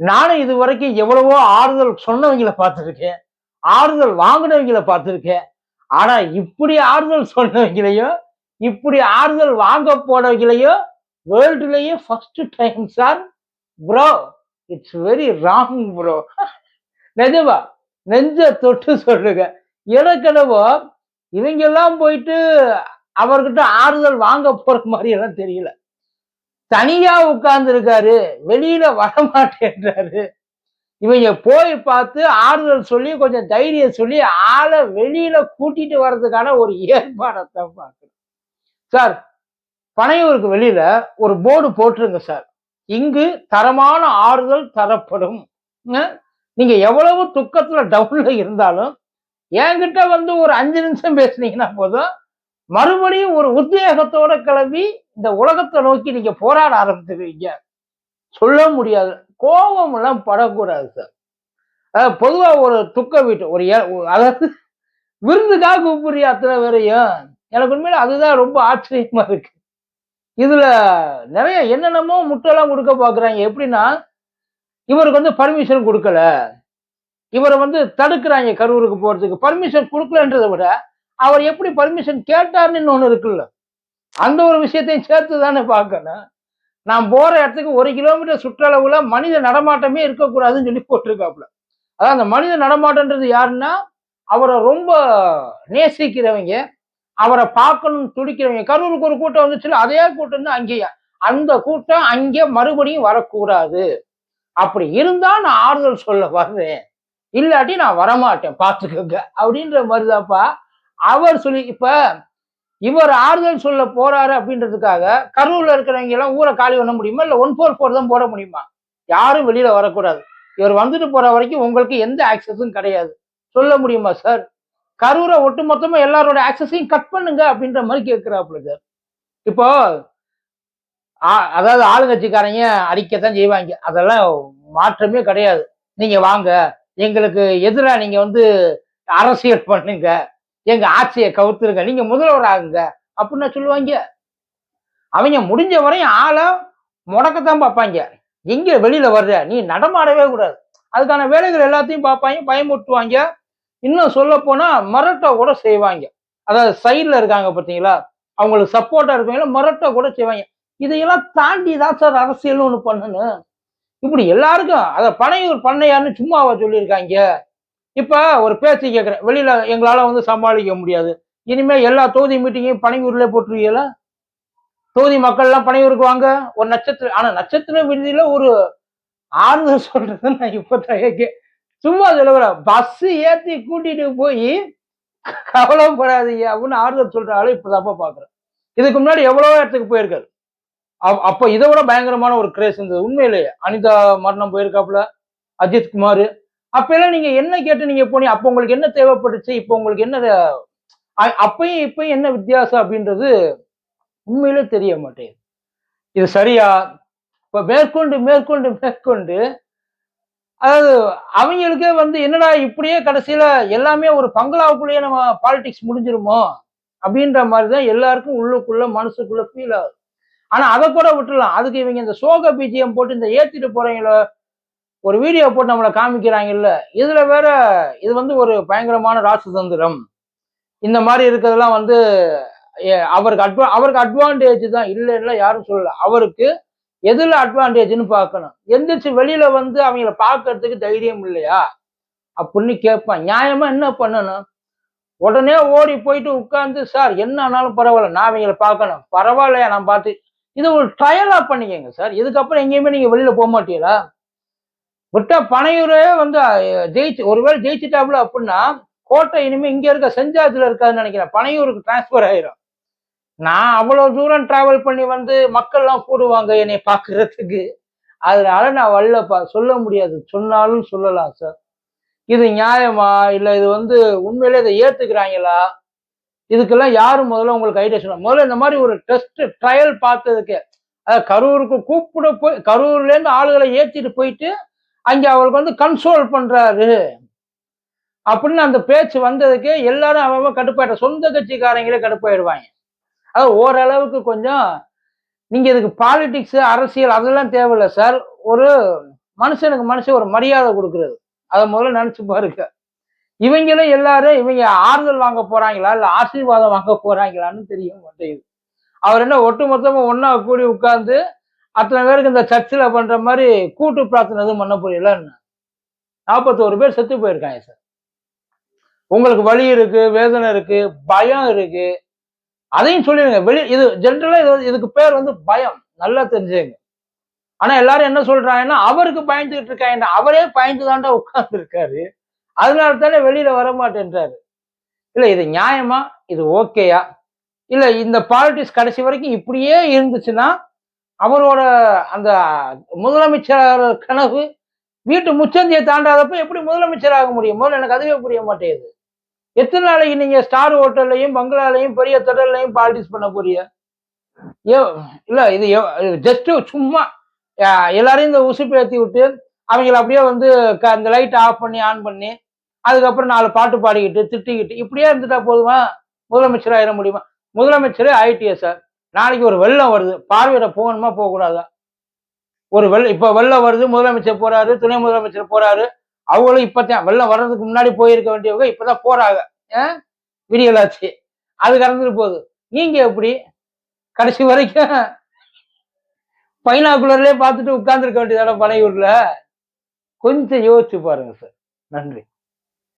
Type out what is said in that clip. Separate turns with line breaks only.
நானும் இது வரைக்கும் எவ்வளவோ ஆறுதல் சொன்னவங்கள பார்த்துருக்கேன். ஆறுதல் வாங்கினவங்கள பார்த்துருக்கேன். ஆனா இப்படி ஆறுதல் சொன்னவங்களையும் இப்படி ஆறுதல் வாங்க போனவங்களையும் வேர்ல்டுலயே first time sir bro it's very wrong bro நிஜமா நெஞ்ச தொட்டு சொல்லுங்க. எனக்கெனவோ இவங்கெல்லாம் போயிட்டு அவர்கிட்ட ஆறுதல் வாங்க போற மாதிரி எல்லாம் தெரியல. தனியா உட்கார்ந்து இருக்காரு வெளியில வரமாட்டேன்றாரு. இவங்க போய் பார்த்து ஆறுதல் சொல்லி கொஞ்சம் தைரியம் சொல்லி ஆளை வெளியில கூட்டிட்டு வர்றதுக்கான ஒரு ஏற்பாடத்தை பார்க்கணும். சார் பனையூருக்கு வெளியில ஒரு போர்டு போட்டுருங்க சார். இங்கு தரமான ஆறுதல் தரப்படும். நீங்க எவ்வளவு துக்கத்துல டவுன்ல இருந்தாலும் என்கிட்ட வந்து ஒரு அஞ்சு நிமிஷம் பேசுனீங்கன்னா போதும். மறுபடியும் ஒரு உத்வேகத்தோட கிளம்பி இந்த உலகத்தை நோக்கி நீங்க போராட ஆரம்பித்துருவீங்க சொல்ல முடியாது. கோபம் எல்லாம் படக்கூடாது சார். அதாவது பொதுவா ஒரு துக்க வீட்டு ஒரு ஏ- ஒரு- அதாவது விருந்துக்காக கூப்பிடுறிய அத்தனை பேரையும்? எனக்கு உண்மையில அதுதான் ரொம்ப ஆச்சரியமா இருக்கு. இதுல நிறைய என்னென்னமோ முட்டெல்லாம் கொடுக்க பாக்குறாங்க. எப்படின்னா இவருக்கு வந்து பர்மிஷன் கொடுக்கல. இவரை வந்து தடுக்கிறாங்க கரூருக்கு போறதுக்கு. பர்மிஷன் கொடுக்கலன்றதை விட அவர் எப்படி பர்மிஷன் கேட்டாருன்னு ஒன்று இருக்குல்ல. அந்த ஒரு விஷயத்தையும் சேர்த்து தானே பார்க்கணும். நான் போற இடத்துக்கு ஒரு கிலோமீட்டர் சுற்றளவுல மனித நடமாட்டமே இருக்கக்கூடாதுன்னு சொல்லி போட்டிருக்காப்புல. அதான் அந்த மனித நடமாட்டம்ன்றது யாருன்னா அவரை ரொம்ப நேசிக்கிறவங்க அவரை பார்க்கணும்னு துடிக்கிறவங்க. கரூருக்கு ஒரு கூட்டம் வந்துச்சுல அதே கூட்டம் தான் அங்கேயே அந்த கூட்டம் அங்கே மறுபடியும் வரக்கூடாது. அப்படி இருந்தா நான் ஆறுதல் சொல்ல வர்றேன். இல்லாட்டி நான் வரமாட்டேன் பார்த்துக்கோங்க. அப்படின்ற மாதிரிதான்ப்பா. அவர் சொல்லி இப்ப இவர் ஆறுதல் சொல்ல போறாரு அப்படின்றதுக்காக கரூர்ல இருக்கிறவங்க எல்லாம் ஊரை காலி பண்ண முடியுமா? இல்ல ஒன் ஃபோர் ஃபோர் தான் போட முடியுமா? யாரும் வெளியில வரக்கூடாது. இவர் வந்துட்டு போற வரைக்கும் உங்களுக்கு எந்த ஆக்சஸும் கிடையாது. சொல்ல முடியுமா சார் கரூரை ஒட்டு மொத்தமா எல்லாரோட ஆக்சஸையும் கட் பண்ணுங்க அப்படின்ற மாதிரி கேட்கிறாப்புல சார் இப்போ ஆ- அதாவது ஆளுங்கட்சிக்காரங்க அடிக்கத்தான் செய்வாங்க. அதெல்லாம் மாற்றமே கிடையாது. நீங்க வாங்க. எங்களுக்கு எதிராக நீங்க வந்து அரசியல் பண்ணுங்க. எங்க ஆட்சியை கவுத்துருங்க. நீங்க முதல்வர் ஆகுங்க அப்படின்னு சொல்லுவாங்க. அவங்க முடிஞ்ச வரையும் ஆளை முடக்கத்தான் பார்ப்பாங்க. எங்க வெளியில வர்ற? நீ நடமாடவே கூடாது. அதுக்கான வேலைகள் எல்லாத்தையும் பார்ப்பாங்க பயமுட்டுவாங்க இன்னும் சொல்ல போனா மிரட்ட கூட செய்வாங்க. அதாவது சைடுல இருக்காங்க பார்த்தீங்களா? அவங்களுக்கு சப்போர்ட்டா இருப்பாங்க மிரட்ட கூட செய்வாங்க. இதையெல்லாம் தாண்டி தான் சார் அரசியல்னு ஒண்ணு பண்ணணும். இப்படி எல்லாருக்கும் அத பனையூர் பண்ணையான்னு சும்மாவா சொல்லியிருக்காங்க. இப்போ ஒரு பேச்சு கேட்குறேன் வெளியில எங்களால வந்து சமாளிக்க முடியாது. இனிமே எல்லா தொகுதி மீட்டிங்கையும் பனையூர்ல போட்டுருவீங்களா? தொகுதி மக்கள் எல்லாம் பனையூருக்கு வாங்க. ஒரு நட்சத்திர ஆனா நட்சத்திர விடுதியில் ஒரு ஆறுதல் சொல்றது நான் இப்ப தயக்கே சும்மா சொல்லுற பஸ்ஸு ஏத்தி கூட்டிட்டு போய் கவலைப்படாதீங்க அப்படின்னு ஆறுதல் சொல்ற ஆளு இப்பதாப்பா பாக்குறேன். இதுக்கு முன்னாடி எவ்வளோ இடத்துக்கு போயிருக்காரு. அப்- அப்போ இதை விட பயங்கரமான ஒரு கிரேஸ் இருந்தது. உண்மையிலேயே. அனிதா மரணம் போயிருக்காப்புல. அஜித் குமார். அப்ப எல்லாம் நீங்க என்ன கேட்டு நீங்க போனீங்க? அப்ப உங்களுக்கு என்ன தேவைப்பட்டுச்சு? இப்ப உங்களுக்கு என்ன அ- அப்பயும் இப்பயும் என்ன வித்தியாசம் அப்படின்றது உண்மையிலே தெரிய மாட்டேங்குது. இது சரியா? இப்ப மேற்கொண்டு மேற்கொண்டு மேற்கொண்டு அதாவது அவங்களுக்கே வந்து என்னடா இப்படியே கடைசியில எல்லாமே ஒரு பங்களாவுக்குள்ளேயே நம்ம பாலிடிக்ஸ் முடிஞ்சிருமோ? அப்படின்ற மாதிரி தான் எல்லாருக்கும் உள்ளுக்குள்ள மனசுக்குள்ள ஃபீல் ஆகுது. ஆனா அதை கூட விட்டுறலாம். அதுக்கு இவங்க இந்த சோக பிஜிஎம் போட்டு இந்த ஏத்திட்டு போறவங்கள ஒரு வீடியோ போட்டு நம்மளை காமிக்கிறாங்கல்ல இதுல வேற இது வந்து ஒரு பயங்கரமான ராசதந்திரம் இந்த மாதிரி இருக்கிறதெல்லாம் வந்து ஏ- அவருக்கு அட்வா அவருக்கு அட்வான்டேஜ் தான். இல்லைன்னா யாரும் சொல்லல. அவருக்கு எதில் அட்வான்டேஜ்னு பார்க்கணும். எந்திரிச்சு வெளியில வந்து அவங்கள பார்க்கறதுக்கு தைரியம் இல்லையா? அப்படின்னு கேட்பான். நியாயமா என்ன பண்ணணும்? உடனே ஓடி போயிட்டு உட்கார்ந்து சார் என்ன ஆனாலும் பரவாயில்ல நான் அவங்கள பார்க்கணும். பரவாயில்லையா நான் பார்த்து இது ஒரு ட்ரையலா பண்ணிக்கங்க சார். இதுக்கப்புறம் எங்கேயுமே நீங்க வெளியில் போக மாட்டீங்களா? விட்டா பனையூரே வந்து ஜெயிச்சு ஒருவேளை ஜெயிச்சுட்டாப்புல அப்படின்னா கோட்டை இனிமே இங்க இருக்க செஞ்சாத்துல இருக்காதுன்னு நினைக்கிறேன். பனையூருக்கு டிரான்ஸ்ஃபர் ஆயிரும். நான் அவ்வளவு தூரம் டிராவல் பண்ணி வந்து மக்கள்லாம் கூடுவாங்க என்னை பார்க்கறதுக்கு அதனால நான் வரலப்பா சொல்ல முடியாது. சொன்னாலும் சொல்லலாம் சார் இது நியாயமா? இல்ல இது வந்து உண்மையிலே இதை ஏத்துக்கிறாங்களா? இதுக்கெல்லாம் யாரு முதல்ல உங்களுக்கு ஐடியா சொல்ல முதல்ல இந்த மாதிரி ஒரு டெஸ்ட் ட்ரையல் பார்த்ததுக்கு அதாவது கரூருக்கு கூப்பிட போய் கரூர்லேருந்து ஆளுகளை ஏற்றிட்டு போயிட்டு அங்கே அவருக்கு வந்து கன்சோல் பண்றாரு. அப்படின்னு அந்த பேச்சு வந்ததுக்கு எல்லாரும் அவன் கடுப்பாயிட்ட சொந்த கட்சிக்காரங்களே கடுப்பாயிடுவாங்க. அது ஓரளவுக்கு கொஞ்சம் நீங்க இதுக்கு பாலிடிக்ஸ் அரசியல் அதெல்லாம் தேவையில்லை சார். ஒரு மனுஷனுக்கு மனுஷன் ஒரு மரியாதை கொடுக்குறது. அதை முதல்ல நினச்சி பாருங்க. இவங்களும் எல்லாரும் இவங்க ஆறுதல் வாங்க போறாங்களா இல்லை ஆசீர்வாதம் வாங்க போறாங்களான்னு தெரிய மாட்டேங்குது அவர் என்ன ஒட்டு ஒன்றா கூடி உட்கார்ந்து அத்தனை பேருக்கு இந்த சர்ச்சில் பண்ற மாதிரி கூட்டு பிரார்த்தனை எதுவும் பண்ண புரியலன்னு நாற்பத்தோரு பேர் செத்து போயிருக்காங்க சார். உங்களுக்கு வலி இருக்கு வேதனை இருக்கு பயம் இருக்கு. அதையும் சொல்லிடுங்க. வெளி இது ஜென்ரலா இது இதுக்கு பேர் வந்து பயம். நல்லா தெரிஞ்சுங்க ஆனா எல்லாரும் என்ன சொல்றாங்கன்னா அவருக்கு பயந்துகிட்டு இருக்காங்க. அவரே பயந்து தாண்டா உட்கார்ந்து இருக்காரு அதனால தானே வெளியில வர மாட்டேன்றாரு இல்ல இது நியாயமா? இது ஓகேயா இல்ல இந்த பாலிட்டிக்ஸ் கடைசி வரைக்கும் இப்படியே இருந்துச்சுன்னா அவரோட அந்த முதலமைச்சர் கனவு வீட்டு முச்சந்தியை தாண்டாதப்ப எப்படி முதலமைச்சர் ஆக முடியும்? முதல்ல எனக்கு அதுவே புரிய மாட்டேங்குது. எத்தனை நாளைக்கு நீங்க ஸ்டார் ஹோட்டல்லையும் பங்களாலையும் பெரிய திடல்லையும் பாலிடிக்ஸ் பண்ண போறிய ஏ இல்ல இது ஜஸ்ட் சும்மா எல்லாரையும் இந்த உசுப்பு ஏற்றி விட்டு அவங்கள அப்படியே வந்து க- இந்த லைட் ஆஃப் பண்ணி ஆன் பண்ணி அதுக்கப்புறம் நாலு பாட்டு பாடிக்கிட்டு திட்டிக்கிட்டு இப்படியே இருந்துட்டா போதுமா? முதலமைச்சர் ஆயிட முடியுமா? முதலமைச்சரே ஆயிட்டியா சார் நாளைக்கு ஒரு வெள்ளம் வருது. பார்வையிட போகணுமா? போகக்கூடாதா? ஒரு வெள்ளம் இப்போ வெள்ளம் வருது முதலமைச்சர் போறாரு துணை முதலமைச்சர் போறாரு. அவங்களும் இப்பதான் வெள்ளம் வர்றதுக்கு முன்னாடி போயிருக்க வேண்டியவங்க இப்பதான் போறாங்க. விடியலாச்சு அது கடந்துட்டு போகுது. நீங்க எப்படி? கடைசி வரைக்கும் பைனாக்குலர்லேயே பார்த்துட்டு உட்கார்ந்துருக்க வேண்டியதான பனையூர்ல? கொஞ்சம் யோசிச்சு பாருங்க சார். நன்றி.